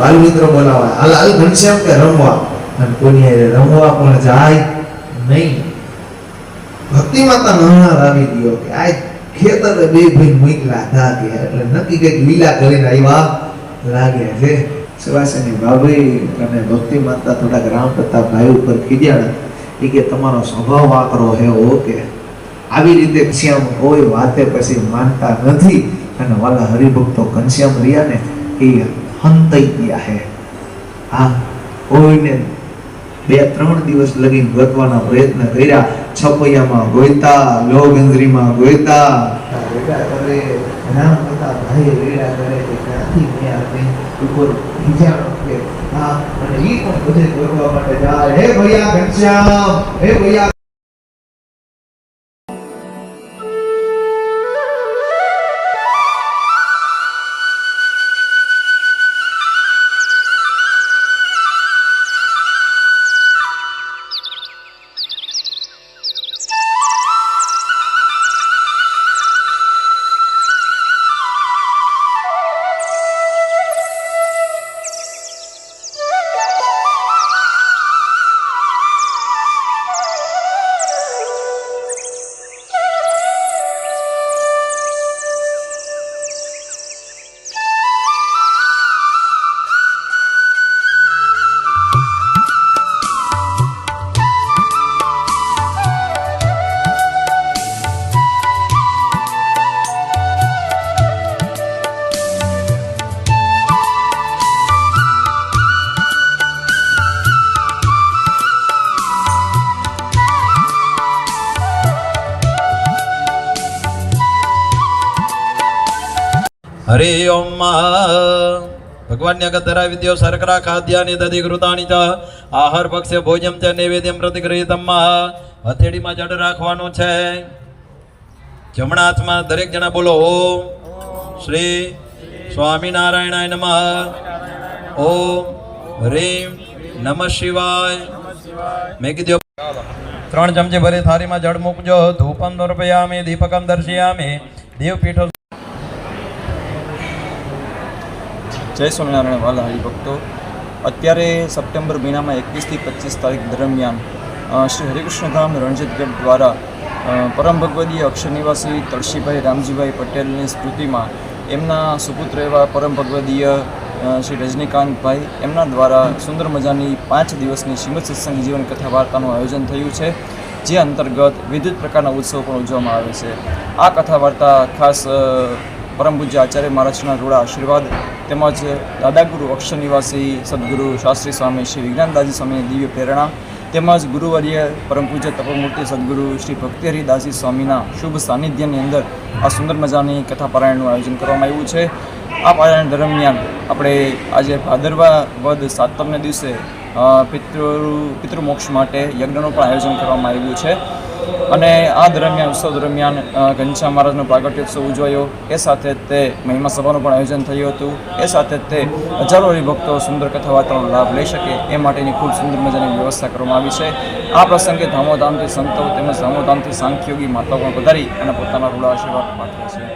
બાલ મિત્રો બોલાવા. હાલ હાલ ઘનશ્યામ કે રમવા. અને કોની રમવા પણ જાય નહીં. ભક્તિ માતા નહાર આવી ગયો કે આ ખેતર બે ભાઈ મૂકલા લાગે એટલે નક્કી કંઈક લીલા કરીને આવ્યા લાગે છે. સુવાસની ભાભી અને ભક્તિ માતા થોડાક રામ પ્રતાપ ભાઈ ઉપર ખીજાણા એ કે તમારો સ્વભાવ વાકરો હે ઓકે આવી રીતે શ્યામ કોઈ વાતે પછી માનતા નથી. અને વાલા હરિભક્તો ઘનશ્યામ રહ્યા ને એ હંતાઈ ગયા હે. હા, કોઈને બે ત્રણ દિવસ લગી ગોતવાના પ્રયત્ન કર્યા, છપૈયામાં ગોયતા, લોગંજરીમાં રેડા કરે રામ કરતા ભાઈ રેડા કરે કે ક્યાંથી ઉપર હા, અને એ પણ ગોતવા માટે હે ભૈયા, ઘનશ્યામ, હે ભૈયા. હરિ ઓમ ભગવાન્ય ગતરા વિદ્યો શર્કરા ખાદ્યાની દધિકૃતાની ચ આહાર પક્ષે ભોજન ચ નૈવેદ્યમ પ્રતિગૃહિતમ હથેળીમાં જડ રાખવાનું છે જમણા હાથમાં દરેક જણા બોલો, ઓમ શ્રી સ્વામિનારાયણાય નમઃ। ઓમ હરીમ નમઃ શિવાય. મેં કીધું, ત્રણ ચમચી ભરી થાળીમાં જળ મૂકજો ધૂપમ દર્પયામી દીપકમ દર્શયામી દેવ જય સ્વામિનારાયણ, વાલા હરિભક્તો અત્યારે સપ્ટેમ્બર મહિનામાં એકવીસથી પચીસ તારીખ દરમિયાન શ્રી હરિકૃષ્ણધામ રણજીતગઢ દ્વારા પરમ ભગવદીય અક્ષરનિવાસી તળશીભાઈ રામજીભાઈ પટેલની સ્મૃતિમાં એમના સુપુત્ર એવા પરમ ભગવદીય શ્રી રજનીકાંતભાઈ એમના દ્વારા સુંદર મજાની પાંચ દિવસની શ્રીમદ સત્સંગ જીવન કથા વાર્તાનું આયોજન થયું છે, જે અંતર્ગત વિવિધ પ્રકારના ઉત્સવો પણ ઉજવવામાં આવે છે. આ કથા વાર્તા ખાસ પરમ પૂજ્ય આચાર્ય મહારાજના રૂડા આશીર્વાદ તેમજ દાદાગુરુ અક્ષર નિવાસી સદગુરુ શાસ્ત્રી સ્વામી શ્રી વિજ્ઞાનદાસજી સ્વામીની દિવ્ય પ્રેરણા તેમજ ગુરુવર્ય પરમ પૂજ્ય તપમૂર્તિ સદગુરુ શ્રી ભક્તિહરિદાસજી સ્વામીના શુભ સાનિધ્યની અંદર આ સુંદર મજાની કથા પારાયણનું આયોજન કરવામાં આવ્યું છે. આ પારાયણ દરમિયાન આપણે આજે ભાદરવા વદ સાતમને દિવસે પિતૃ પિતૃમોક્ષ માટે યજ્ઞનું પણ આયોજન કરવામાં આવ્યું છે. અને આ દરમિયાન, ઉત્સવ દરમિયાન ઘનશ્યામ મહારાજનો પ્રાગટ્યોત્સવ ઉજવાયો. એ સાથે તે મહિમા સભાનું પણ આયોજન થયું હતું. એ સાથે તે હજારો હરિભક્તો સુંદર કથા વાર્તાનો લાભ લઈ શકે એ માટેની ખૂબ સુંદર મજાની વ્યવસ્થા કરવામાં આવી છે. આ પ્રસંગે ધામોધામથી સંતો તેમજ ધામોધામથી સાંખ્યોગી માતાઓ પણ પધારી અને પોતાના રૂડા આશીર્વાદ પાઠવે છે.